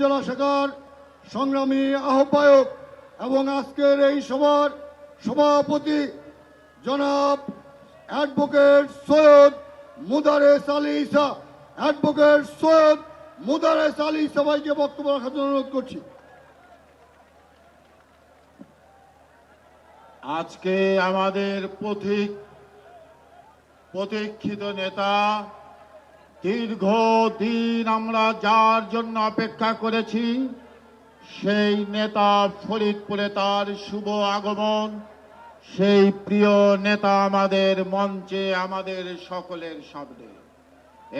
জেলা শাখার সংগ্রামী আহ্বায়ক এবং আজকের এই সভার সভাপতি জনাব অ্যাডভোকেট সৈয়দ মুদারেস আলী ইসা অ্যাডভোকেট সৈয়দ মুদারেস আলী সবাইকে বক্তব্য রাখার জন্য অনুরোধ করছি। আজকে আমাদের পথিক, প্রতীক্ষিত নেতা দীর্ঘ দিন আমরা যার জন্য অপেক্ষা করেছি, সেই নেতা ফরিদপুরে তার শুভ আগমন, সেই প্রিয় নেতা আমাদের মঞ্চে আমাদের সকলের সামনে।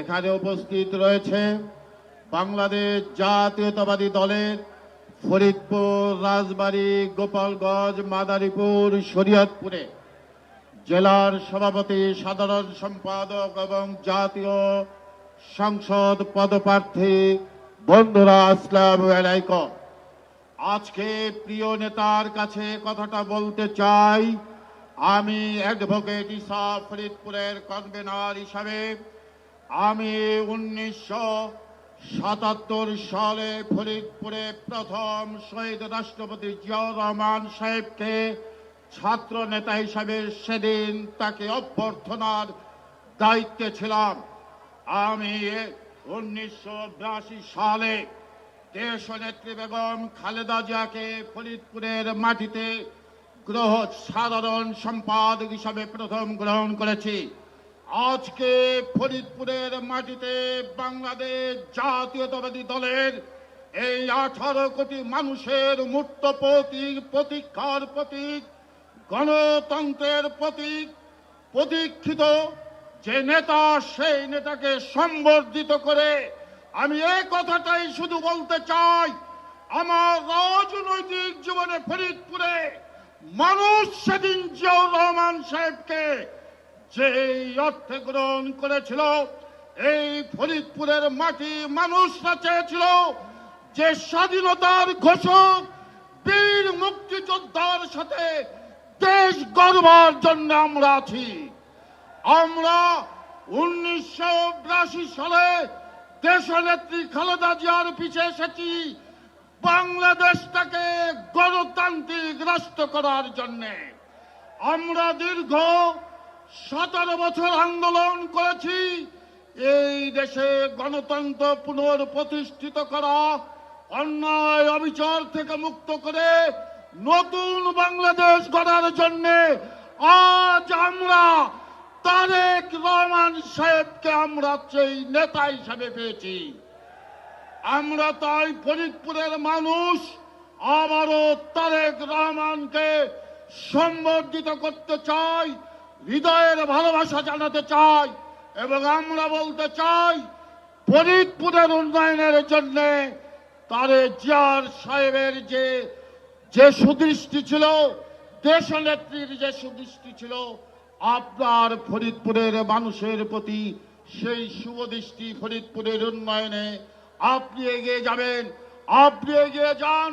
এখানে উপস্থিত রয়েছে বাংলাদেশ জাতীয়তাবাদী দলের ফরিদপুর, রাজবাড়ী, গোপালগঞ্জ, মাদারীপুর, শরীয়তপুরে। জেলার সভাপতি, সাধারণ সম্পাদক এবং জাতীয় সংসদ পদপ্রার্থী বন্ধুরা, আসসালাম আলাইকুম। আজকে প্রিয় নেতার কাছে কথাটা বলতে চাই। আমি অ্যাডভোকেট ইসা ফরিদপুরের কনভেনার হিসাবে আমি উনিশশো সাতাত্তর সালে ফরিদপুরে প্রথম শহীদ রাষ্ট্রপতি জিয়াউর রহমান সাহেবকে ছাত্র নেতা হিসাবে সেদিন তাকে অভ্যর্থনার দায়িত্বে ছিলাম। আমি উনিশশো বিরাশি সালে দেশ নেত্রী বেগম খালেদা জিয়াকে ফরিদপুরের মাটিতে গ্রহ সাধারণ সম্পাদক হিসাবে প্রথম গ্রহণ করেছি। আজকে ফরিদপুরের মাটিতে বাংলাদেশ জাতীয়তাবাদী দলের এই আঠারো কোটি মানুষের মূর্ত প্রতীক, প্রতীক্ষার প্রতীক, গণতন্ত্রের প্রতীক, প্রতীক্ষিত যে নেতা সেই নেতাকে সম্বর্ধিত করে আমি এই কথাটাই শুধু বলতে চাই, আমার রাজনৈতিক জীবনে ফরিদপুরে মানুষ সেদিন জিয়াউর রহমান সাহেবকে যে অর্থে গ্রহণ করেছিল, এই ফরিদপুরের মাটি মানুষরা চেয়েছিল যে স্বাধীনতার ঘোষক, বীর মুক্তিযোদ্ধার সাথে দেশ গর্বার জন্য আমরা আছি। আমরা উনিশশো বিরাশি সালে দেশনেত্রী খালেদা জিয়ার পিছে এসেছি। বাংলাদেশটাকে গণতান্ত্রিক রাষ্ট্র করার জন্যে। আমরা দীর্ঘ সতেরো বছর আন্দোলন করেছি। এই দেশে গণতন্ত্র পুনঃপ্রতিষ্ঠিত করা, অন্যায় অবিচার থেকে মুক্ত করে নতুন বাংলাদেশ গড়ার জন্য আজ আমরা তারেক রহমান সাহেবকে আমরা সেই নেতা হিসাবে পেয়েছি। আমরা তাই ফরিদপুরের মানুষ আবারও তারেক রহমানকে সম্বর্ধিত করতে চাই, হৃদয়ের ভালোবাসা জানাতে চাই এবং আমরা বলতে চাই, ফরিদপুরের উন্নয়নের জন্য তারে জিয়ার সাহেবের যে যে সুদৃষ্টি ছিল, দেশনেত্রীর যে সুদৃষ্টি ছিল আপনার ফরিদপুরের মানুষের প্রতি সেই শুভদৃষ্টি ফরিদপুরের উন্নয়নে আপনি এগিয়ে যাবেন, আপনি এগিয়ে যান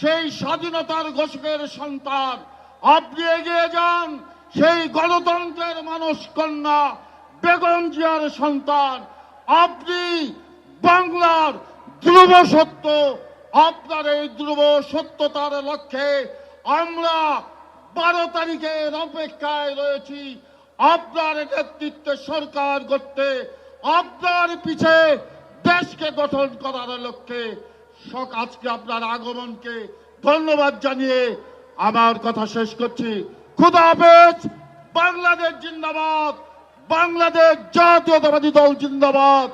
সেই স্বাধীনতার ঘোষকের সন্তান, আপনি এগিয়ে যান সেই গণতন্ত্রের মানুষ কন্যা বেগম জিয়ার সন্তান, আপনি বাংলার ধ্রুব সত্য, আপনার এই ধ্রুব সত্যতার লক্ষ্যে আমরা বারো তারিখের অপেক্ষায় রয়েছি। আপনার নেতৃত্বে সরকার করতে আপনার পিছে দেশকে গঠন করার লক্ষ্যে সক, আজকে আপনার আগমনকে ধন্যবাদ জানিয়ে আমার কথা শেষ করছি। খুদা হাফেজ, বাংলাদেশ জিন্দাবাদ, বাংলাদেশ জাতীয়তাবাদী দল জিন্দাবাদ।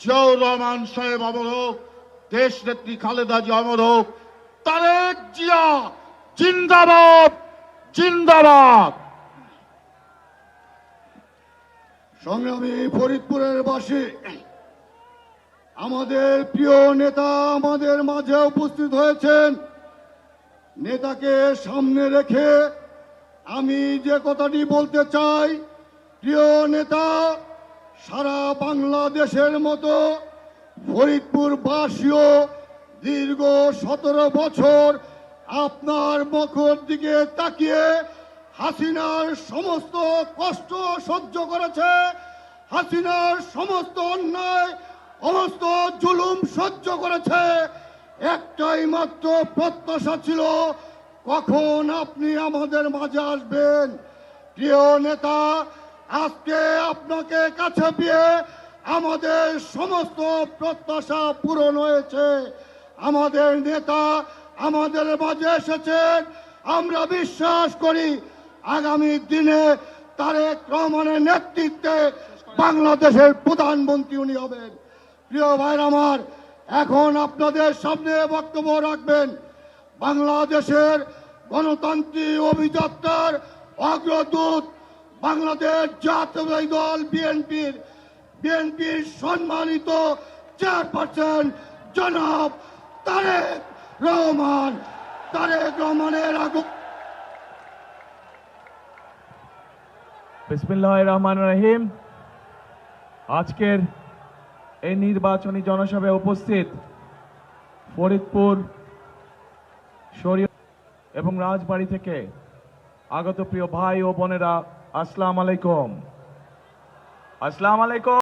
জিয়াউর রহমান সাহেব অমর হোক, দেশ নেত্রী খালেদা জিয়া অমর হোক, তারেক জিয়া জিন্দাবাদ জিন্দাবাদ। সংগ্রামী ফরিদপুরের বাসী, আমাদের প্রিয় নেতা আমাদের মাঝে উপস্থিত হয়েছেন। নেতাকে সামনে রেখে আমি যে কথাটি বলতে চাই, প্রিয় নেতা, সারা বাংলাদেশের মতো ফরিদপুর বাসীও দীর্ঘ সতেরো বছর আপনার মুখের দিকে তাকিয়ে হাসিনার সমস্ত কষ্ট সহ্য করেছে। হাসিনার সমস্ত অন্যায় সমস্ত জুলুম সহ্য করেছে। একটাই মাত্র প্রত্যাশা ছিল, কখন আপনি আমাদের মাঝে আসবেন? প্রিয় নেতা, আজকে আপনাকে কাছে পেয়ে আমাদের সমস্ত প্রত্যাশা পূরণ হয়েছে। আমাদের নেতা আমাদের মাঝে এসেছেন। আমরা বিশ্বাস করি আগামী দিনে তারেক রহমানের নেতৃত্বে বাংলাদেশের প্রধানমন্ত্রী উনি হবেন। প্রিয় ভাইর আমার, এখন আপনাদের সামনে বক্তব্য রাখবেন। বাংলাদেশের গণতান্ত্রিক অভিযাত্রার অগ্রদূত বাংলাদেশ জাতীয় দল বিএনপির বিএনপির সম্মানিত চেয়ারপারসন জনাব তারেক রহমান, তারেক রহমানের আগুন বিসমিল্লাহ রহমান রহিম। আজকের এই নির্বাচনী জনসভায় উপস্থিত ফরিদপুর, শরীয় এবং রাজবাড়ি থেকে আগত প্রিয় ভাই ও বোনেরা, আসসালাম আলাইকুম। আসসালাম আলাইকুম।